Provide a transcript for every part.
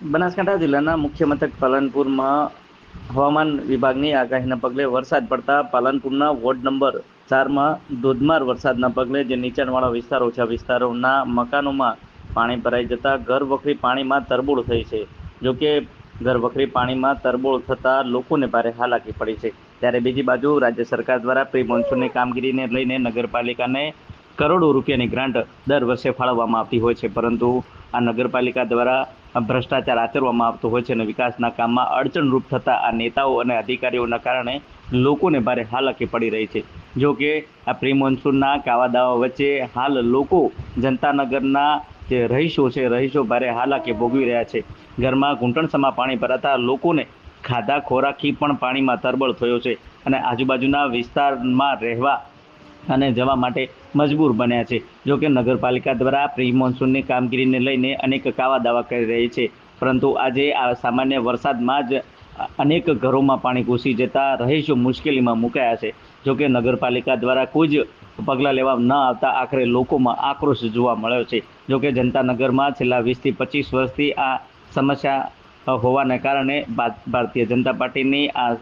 બનાસકાંઠા જિલ્લાના મુખ્ય મથક પાલનપુરમાં હવામાન વિભાગની આગાહીના પગલે વરસાદ પડતા પાલનપુરના વોર્ડ નંબર ચારમાં ધોધમાર વરસાદના પગલે જે નીચાણવાળા વિસ્તારો છે વિસ્તારોના મકાનોમાં પાણી ભરાઈ જતા ઘર વખરી પાણીમાં તરબોળ થઈ છે. જોકે ઘર વખરી પાણીમાં તરબોળ થતાં લોકોને ભારે હાલાકી પડી છે. ત્યારે બીજી બાજુ રાજ્ય સરકાર દ્વારા પ્રી મોન્સૂનની કામગીરીને લઈને નગરપાલિકાને કરોડો રૂપિયાની ગ્રાન્ટ દર વર્ષે ફાળવવામાં આવતી હોય છે. પરંતુ આ નગરપાલિકા દ્વારા ભ્રષ્ટાચાર આચરવામાં આવતો હોય છે અને વિકાસના કામમાં અડચણરૂપ થતા આ નેતાઓ અને અધિકારીઓના કારણે લોકોને ભારે હાલાકી પડી રહી છે. જો કે આ પ્રી મોન્સૂનના કાવા વચ્ચે હાલ લોકો જનતાનગરના જે રહીશો છે, રહીશો ભારે હાલાકી ભોગવી રહ્યા છે. ઘરમાં ઘૂંટણસમાં પાણી ભરાતા લોકોને ખાધા ખોરાકી પણ પાણીમાં તરબળ થયો છે અને આજુબાજુના વિસ્તારમાં રહેવા અને જવા માટે મજબૂર બન્યા છે. જો કે નગરપાલિકા દ્વારા પ્રી મોન્સૂનની કામગીરીને લઈને અનેક કાવા દાવા કરી રહી છે. પરંતુ આજે આ સામાન્ય વરસાદમાં જ અનેક ઘરોમાં પાણી ઘૂસી જતા રહીશો મુશ્કેલીમાં મુકાયા છે. જોકે નગરપાલિકા દ્વારા કોઈ જ પગલાં લેવા ન આવતા આખરે લોકોમાં આક્રોશ જોવા મળ્યો છે. જોકે જનતા જનતાનગરમાં છેલ્લા વીસથી પચીસ વર્ષથી આ સમસ્યા હોવાને કારણે ભારતીય જનતા પાર્ટીની આ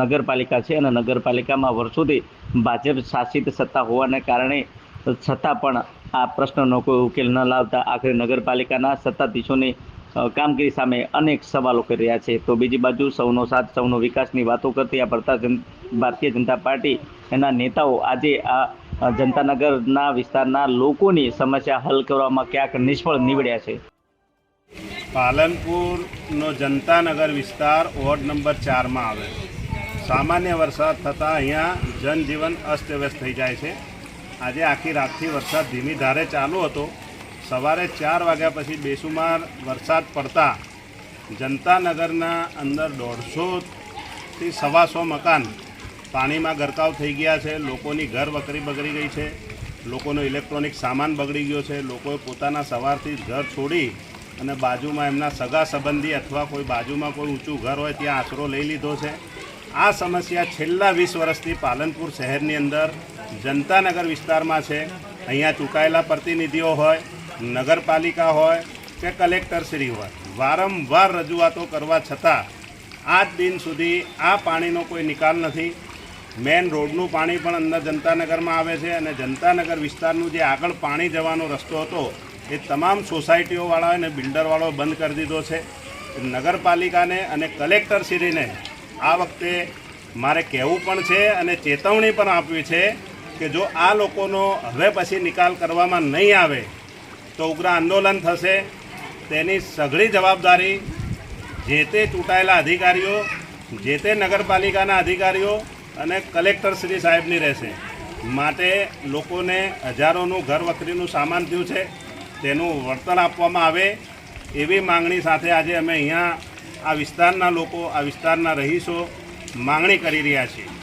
નગરપાલિકા છે અને નગરપાલિકામાં વર્ષોથી ભાજપ શાસિત સત્તા હોવાને કારણે છતાં પણ આ પ્રશ્નનો કોઈ ઉકેલ ન લાવતા આખરે નગરપાલિકાના સત્તાધીશોની કામગીરી સામે અનેક સવાલો કરી રહ્યા છે. તો બીજી બાજુ સૌનો સાથ, સૌનો વિકાસની વાતો કરતી આ ભારતીય જનતા પાર્ટી એના નેતાઓ આજે આ જનતાનગરના વિસ્તારના લોકોની સમસ્યા હલ કરવામાં ક્યાંક નિષ્ફળ નીવડ્યા છે. પાલનપુરનો જનતાનગર વિસ્તાર વોર્ડ નંબર ચારમાં આવે છે સામાન્ય વરસાદ થતાં અહીંયા જનજીવન અસ્તવ્યસ્ત થઈ જાય છે. આજે આખી રાતથી વરસાદ ધીમી ધારે ચાલુ હતો. સવારે ચાર વાગ્યા પછી બેસુમાર વરસાદ પડતા જનતાનગરના અંદર દોઢસોથી સવાસો મકાન પાણીમાં ગરકાવ થઈ ગયા છે. લોકોની ઘર વકરી બગડી ગઈ છે. લોકોનો ઇલેક્ટ્રોનિક સામાન બગડી ગયો છે. લોકોએ પોતાના સવારથી ઘર છોડી અને બાજુમાં એમના સગા સંબંધી અથવા કોઈ બાજુમાં કોઈ ઊંચું ઘર હોય ત્યાં આશરો લઈ લીધો છે. આ સમસ્યા છેલ્લા વીસ વર્ષથી પાલનપુર શહેરની અંદર જનતાનગર વિસ્તારમાં છે. અહીંયા ચૂકાયેલા પ્રતિનિધિઓ હોય, નગરપાલિકા હોય કે કલેક્ટરશ્રી હોય, વારંવાર રજૂઆતો કરવા છતાં આજ દિન સુધી આ પાણીનો કોઈ નિકાલ નથી. મેન રોડનું પાણી પણ અંદર જનતાનગરમાં આવે છે અને જનતાનગર વિસ્તારનું જે આગળ પાણી જવાનો રસ્તો હતો એ તમામ સોસાયટીઓવાળા અને બિલ્ડરવાળો બંધ કરી દીધો છે. નગરપાલિકાને અને કલેક્ટરશ્રીને આ વખતે મારે કહેવું પણ છે અને ચેતવણી પણ આપવી છે કે જો આ લોકોનો હવે પછી નિકાલ કરવામાં નહીં આવે, તો ઉગ્ર આંદોલન થશે. તેની સઘળી જવાબદારી જે તે ચૂંટાયેલા અધિકારીઓ, જે તે નગરપાલિકાના અધિકારીઓ અને કલેક્ટર શ્રી સાહેબની રહેશે. માટે લોકોને હજારોનું ઘર વખરીનું સામાન થયું છે. તેનું વળતર આપવામાં આવે એવી માંગણી સાથે આજે અમે અહીંયા આ વિસ્તારના લોકો આ વિસ્તારના રહીશો માંગણી કરી રહ્યા છીએ